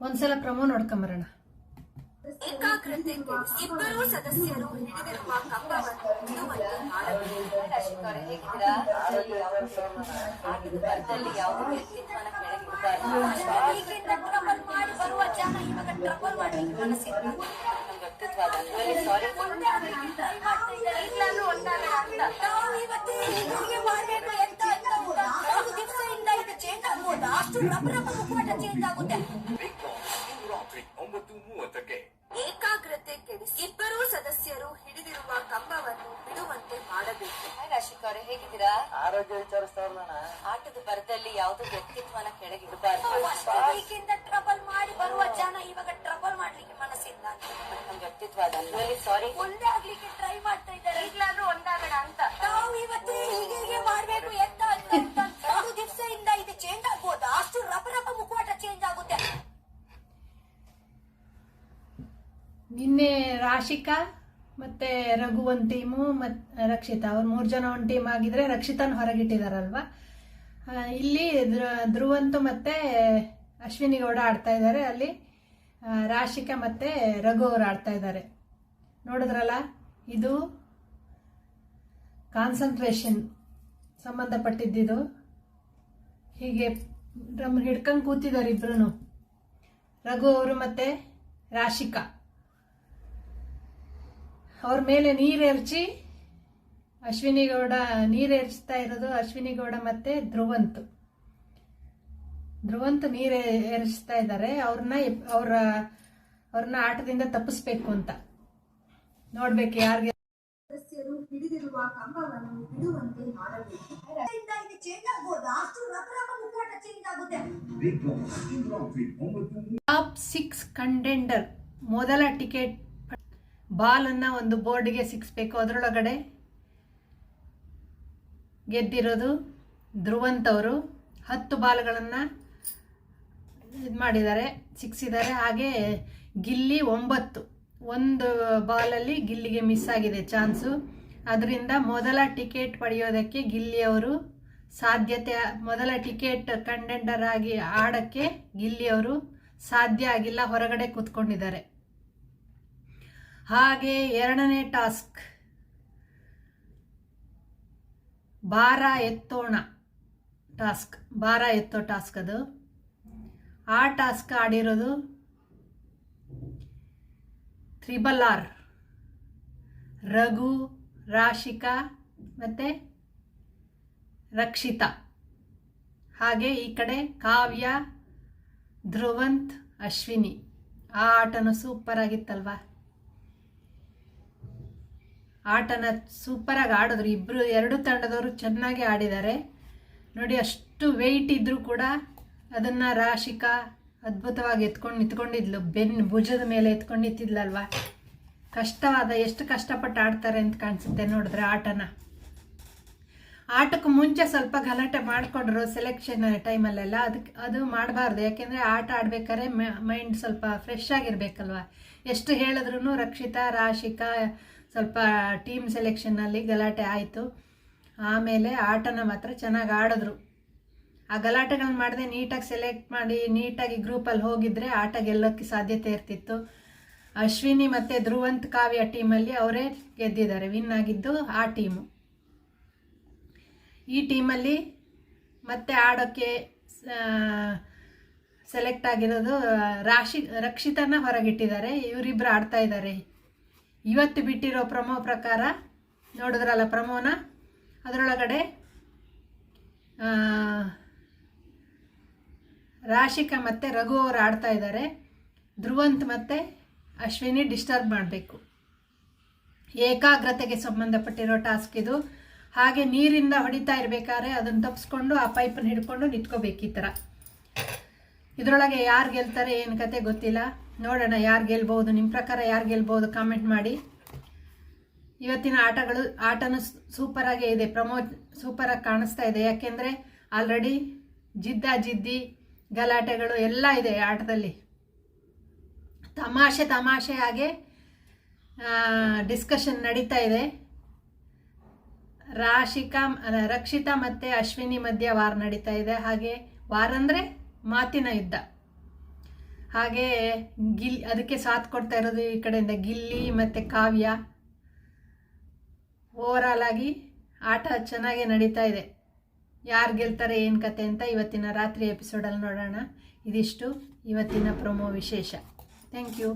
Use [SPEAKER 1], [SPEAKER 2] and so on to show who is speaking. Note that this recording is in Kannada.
[SPEAKER 1] ಒಂದ್ಸಲ ಪ್ರಮೋ ನೋಡ್ಕೊಂಬರೋಣ.
[SPEAKER 2] ಏಕಾಗ್ರತೆ ಕೆಡಿಸಿ ಇಬ್ಬರೂ ಸದಸ್ಯರು ಮಾಡಬೇಕು ಎಂತ ಚೇಂಜ್ ಆಗ್ಬೋದು ಅಷ್ಟು ಮುಖವಾಟ ಚೇಂಜ್ ಆಗುತ್ತೆ
[SPEAKER 3] ರಾತ್ರಿ ಒಂಬತ್ತು ಮೂವತ್ತಕ್ಕೆ.
[SPEAKER 2] ಏಕಾಗ್ರತೆ ಕೆಡಿಸಿ ಇಬ್ಬರೂ ಸದಸ್ಯರು ಹಿಡಿದಿರುವ ಕಂಬವನ್ನು ಬಿಡುವಂತೆ ಮಾಡಬೇಕು.
[SPEAKER 4] ಹಾಯ್ ಹೇಗಿದ್ದೀರಾ?
[SPEAKER 5] ಆರೋಗ್ಯ ವಿಚಾರಿಸ್ತಾರಣ್ಣ
[SPEAKER 4] ಆಟದ ಬರದಲ್ಲಿ ಯಾವುದೋ ವ್ಯಕ್ತಿತ್ವನ ಕೆಳಗಿಡಬಾರ್ದು?
[SPEAKER 2] ವೀಕಿಂದ ಟ್ರಬಲ್ ಮಾಡಿ ಬರುವ ಜನ ಇವಾಗ ಟ್ರಬಲ್ ಮಾಡ್ಲಿಕ್ಕೆ ಮನಸ್ಸಿಲ್ಲ.
[SPEAKER 4] ನಮ್ಮ ವ್ಯಕ್ತಿತ್ವ ಅದಲ್ಲ ಸಾರಿ
[SPEAKER 2] ಒಂದೇ ಆಗ್ಲಿಕ್ಕೆ ಟ್ರೈ ಮಾಡ್ತಾ ಇದ್ದಾರೆ.
[SPEAKER 4] ಈಗಲಾದ್ರೂ ಒಂದಾಗಣ ಅಂತ.
[SPEAKER 2] ನಾವು ಇವತ್ತು ಹೀಗೆ ಹೀಗೆ ಮಾಡ್ಬೇಕು ಎಂತ ಅಂತ ಅಂತ ಒಂದು ದಿವಸದಿಂದ ಇದು ಚೇಂಜ್ ಆಗ್ಬೋದಾ ಅಷ್ಟು ರಬ್ಬ ರಬ್ಬ ಮುಖವಾಟ ಚೇಂಜ್ ಆಗುತ್ತೆ
[SPEAKER 1] ನಿನ್ನೆ ರಾಶಿಕಾ ಮತ್ತೆ ರಘು ಒಂದು ಟೀಮು ಮತ್, ರಕ್ಷಿತಾ, ಅವ್ರು ಮೂರು ಜನ ಒಂದು ಟೀಮ್ ಆಗಿದ್ರೆ ರಕ್ಷಿತಾನ ಹೊರಗಿಟ್ಟಿದಾರಲ್ವಾ? ಇಲ್ಲಿ ಧ್ರು- ಧ್ರುವಂತು ಮತ್ತೆ ಅಶ್ವಿನಿ ಗೌಡ ಆಡ್ತಾ ಇದ್ದಾರೆ ಅಲ್ಲಿ ರಾಶಿಕಾ ಮತ್ತೆ ರಘು ಅವರು ಆಡ್ತಾ ಇದ್ದಾರೆ ನೋಡಿದ್ರಲ್ಲ, ಇದು ಕಾನ್ಸಂಟ್ರೇಷನ್ ಸಂಬಂಧಪಟ್ಟಿದ್ದಿದು. ಹೀಗೆ ಡ್ರಮ್ ಹಿಡ್ಕೊಂಡು ಕೂತಿದ್ದಾರೆ ಇಬ್ರು ರಘು ಅವರು ಮತ್ತೆ ರಾಶಿಕಾ. ಅವ್ರ ಮೇಲೆ ನೀರು ಎರಚಿ ಅಶ್ವಿನಿ ಗೌಡ ನೀರು ಎರಚ್ತಾ ಇರೋದು ಅಶ್ವಿನಿ ಗೌಡ ಮತ್ತೆ ಧ್ರುವಂತ್. ಧ್ರುವಂತ್ ನೀರು ಎರಚ್ತಾ ಇದ್ದಾರೆ. ಅವ್ರನ್ನ ಅವ್ರ ಅವ್ರನ್ನ ಆಟದಿಂದ ತಪ್ಪಿಸ್ಬೇಕು ಅಂತ. ನೋಡ್ಬೇಕು ಯಾರಿಗೆ.
[SPEAKER 2] ಸದಸ್ಯರು ಹಿಡಿದಿರುವ ಕಂಬವನ್ನು ಬಿಡುವಂತೆ ಮಾಡಬೇಕು. ಇದು ಚೇಂಜ್ ಆಗ್ಬೋದಾ? ಅಷ್ಟು ರಬ್ಬ ರಬ್ಬ ಮುಖವಾಟ ಚೇಂಜ್ ಆಗುತ್ತೆ.
[SPEAKER 3] ಬಿಗ್ ಬಾಸ್ ಇಂದು ರಾತ್ರಿ ಒಂಬತ್ತು
[SPEAKER 1] ಟಾಪ್ ಸಿಕ್ಸ್ ಕಂಟೆಂಡರ್ ಮೊದಲ ಟಿಕೆಟ್ ಬಾಲನ್ನು ಒಂದು ಬೋರ್ಡ್ಗೆ ಸಿಕ್ಸ್ಬೇಕು ಅದರೊಳಗಡೆ ಗೆದ್ದಿರೋದು ಧ್ರುವಂತ್ ಅವರು. ಹತ್ತು ಬಾಲ್ಗಳನ್ನು ಇದು ಮಾಡಿದ್ದಾರೆ. ಸಿಕ್ಸಿದ್ದಾರೆ ಹಾಗೆ ಗಿಲ್ಲಿ ಒಂಬತ್ತು. ಒಂದು ಬಾಲಲ್ಲಿ ಗಿಲ್ಲಿಗೆ ಮಿಸ್ ಆಗಿದೆ ಚಾನ್ಸು ಅದರಿಂದ ಮೊದಲ ಟಿಕೆಟ್ ಪಡೆಯೋದಕ್ಕೆ ಗಿಲ್ಲಿ ಅವರು ಸಾಧ್ಯತೆ ಮೊದಲ ಟಿಕೆಟ್ ಕಂಟೆಂಡರ್ ಆಗಿ ಆಡಕ್ಕೆ ಗಿಲ್ಲಿ ಅವರು ಸಾಧ್ಯ ಆಗಿಲ್ಲ. ಹೊರಗಡೆ ಕೂತ್ಕೊಂಡಿದ್ದಾರೆ. ಹಾಗೆ ಎರಡನೇ ಟಾಸ್ಕ್. ಭಾರ ಎತ್ತೋಣ. ಟಾಸ್ಕ್. ಭಾರ ಎತ್ತೋ ಟಾಸ್ಕ್ ಅದು. ಆ ಟಾಸ್ಕ್ ಆಡಿರೋದು ತ್ರಿಬಲ್ ಆರ್. ರಘು, ರಾಶಿಕಾ ಮತ್ತು ರಕ್ಷಿತಾ. ಹಾಗೆ ಈ ಕಡೆ ಕಾವ್ಯ, ಧ್ರುವಂತ್, ಅಶ್ವಿನಿ. ಆ ಆಟನೂ ಸೂಪರ್ ಆಗಿತ್ತಲ್ವಾ? ಆಟನ ಸೂಪರಾಗಿ ಆಡಿದ್ರು. ಇಬ್ಬರು ಎರಡು ತಂಡದವರು ಚೆನ್ನಾಗಿ ಆಡಿದ್ದಾರೆ. ನೋಡಿ, ಅಷ್ಟು ವೆಯ್ಟ್ ಇದ್ದರೂ ಕೂಡ ಅದನ್ನು ರಾಶಿಕಾ ಅದ್ಭುತವಾಗಿ ಎತ್ಕೊಂಡು ನಿಂತ್ಕೊಂಡಿದ್ಲು. ಬೆನ್ನು ಭುಜದ ಮೇಲೆ ಎತ್ಕೊಂಡು ನಿಂತಿದ್ಲಲ್ವ? ಕಷ್ಟವಾದ, ಎಷ್ಟು ಕಷ್ಟಪಟ್ಟು ಆಡ್ತಾರೆ ಅಂತ ಕಾಣಿಸುತ್ತೆ ನೋಡಿದ್ರೆ ಆಟನ. ಆಟಕ್ಕೂ ಮುಂಚೆ ಸ್ವಲ್ಪ ಗಲಾಟೆ ಮಾಡಿಕೊಂಡ್ರು ಸೆಲೆಕ್ಷನ್ ಟೈಮಲ್ಲೆಲ್ಲ ಅದಕ್ಕೆ ಅದು ಮಾಡಬಾರ್ದು. ಯಾಕೆಂದರೆ ಆಟ ಆಡ್ಬೇಕಾದ್ರೆ ಮೈಂಡ್ ಸ್ವಲ್ಪ ಫ್ರೆಶ್ ಆಗಿರ್ಬೇಕಲ್ವ? ಎಷ್ಟು ಹೇಳಿದ್ರು ರಕ್ಷಿತಾ, ರಾಶಿಕಾ ಸ್ವಲ್ಪ ಟೀಮ್ ಸೆಲೆಕ್ಷನ್ನಲ್ಲಿ ಗಲಾಟೆ ಆಯಿತು. ಆಮೇಲೆ ಆಟನ ಮಾತ್ರ ಚೆನ್ನಾಗಿ ಆಡಿದ್ರು. ಆ ಗಲಾಟೆಗಳನ್ನ ಮಾಡಿದೆ ನೀಟಾಗಿ ಸೆಲೆಕ್ಟ್ ಮಾಡಿ, ನೀಟಾಗಿ ಗ್ರೂಪಲ್ಲಿ ಹೋಗಿದ್ರೆ ಆಟ ಗೆಲ್ಲೋಕ್ಕೆ ಸಾಧ್ಯತೆ ಇರ್ತಿತ್ತು. ಅಶ್ವಿನಿ ಮತ್ತು ಧ್ರುವಂತ್ ಕಾವ್ಯ ಟೀಮಲ್ಲಿ ಅವರೇ ಗೆದ್ದಿದ್ದಾರೆ ವಿನ್ ಆಗಿದ್ದು ಆ ಟೀಮು ಈ ಟೀಮಲ್ಲಿ ಮತ್ತೆ ಆಡೋಕ್ಕೆ ಸೆಲೆಕ್ಟ್ ಆಗಿರೋದು ರಾಶಿ, ರಕ್ಷಿತನ ಹೊರಗಿಟ್ಟಿದ್ದಾರೆ. ಇವರಿಬ್ಬರು ಆಡ್ತಾ ಇದ್ದಾರೆ. ಇವತ್ತು ಬಿಟ್ಟಿರೋ ಪ್ರಮೋ ಪ್ರಕಾರ ನೋಡಿದ್ರಲ್ಲ ಪ್ರಮೋನ? ಅದರೊಳಗಡೆ ರಾಶಿಕಾ ಮತ್ತು ರಘು ಅವರು ಆಡ್ತಾ ಇದ್ದಾರೆ. ಧ್ರುವಂತ್ ಮತ್ತು ಅಶ್ವಿನಿ ಡಿಸ್ಟರ್ಬ್ ಮಾಡಬೇಕು. ಏಕಾಗ್ರತೆಗೆ ಸಂಬಂಧಪಟ್ಟಿರೋ ಟಾಸ್ಕ್ ಇದು. ಹಾಗೆ ನೀರಿಂದ ಹೊಡಿತಾ ಇರಬೇಕಾದ್ರೆ ಅದನ್ನು ತಪ್ಪಿಸ್ಕೊಂಡು ಆ ಪೈಪನ್ನು ಹಿಡ್ಕೊಂಡು ನಿಂತ್ಕೋಬೇಕು ಈ ಥರ ಇದರೊಳಗೆ ಯಾರು ಗೆಲ್ತಾರೆ ಏನು ಕತೆ ಗೊತ್ತಿಲ್ಲ. ನೋಡೋಣ ಯಾರು ಗೆಲ್ಬೋದು ನಿಮ್ಮ ಪ್ರಕಾರ ಯಾರು ಗೆಲ್ಬೋದು ಕಾಮೆಂಟ್ ಮಾಡಿ. ಇವತ್ತಿನ ಆಟಗಳು, ಆಟನೂ ಸೂಪರಾಗೇ ಇದೆ ಪ್ರಮೋದ್ ಸೂಪರಾಗಿ ಕಾಣಿಸ್ತಾ ಇದೆ. ಯಾಕೆಂದರೆ ಆಲ್ರೆಡಿ ಜಿದ್ದ ಜಿದ್ದಿ, ಗಲಾಟೆಗಳು ಎಲ್ಲ ಇದೆ ಆಟದಲ್ಲಿ. ತಮಾಷೆ ತಮಾಷೆ ಹಾಗೆ ಡಿಸ್ಕಷನ್ ನಡೀತಾ ಇದೆ. ರಾಶಿಕಾ ರಕ್ಷಿತಾ ಮತ್ತು ಅಶ್ವಿನಿ ಮಧ್ಯೆ ವಾರ ನಡೀತಾ ಇದೆ. ಹಾಗೆ ವಾರ ಅಂದರೆ ಮಾತಿನ ಯುದ್ಧ. ಹಾಗೆ ಗಿಲ್, ಅದಕ್ಕೆ ಸಾಥ್ ಕೊಡ್ತಾ ಇರೋದು ಈ ಕಡೆಯಿಂದ. ಗಿಲ್ಲಿ ಮತ್ತು ಕಾವ್ಯ. ಓವರಾಲ್ ಆಗಿ ಆಟ ಚೆನ್ನಾಗೇ ನಡೀತಾ ಇದೆ. ಯಾರು ಗೆಲ್ತಾರೆ, ಏನು ಕತೆ ಅಂತ ಇವತ್ತಿನ ರಾತ್ರಿ ಎಪಿಸೋಡಲ್ಲಿ ನೋಡೋಣ. ಇದಿಷ್ಟು ಇವತ್ತಿನ ಪ್ರೊಮೋ ವಿಶೇಷ. Thank you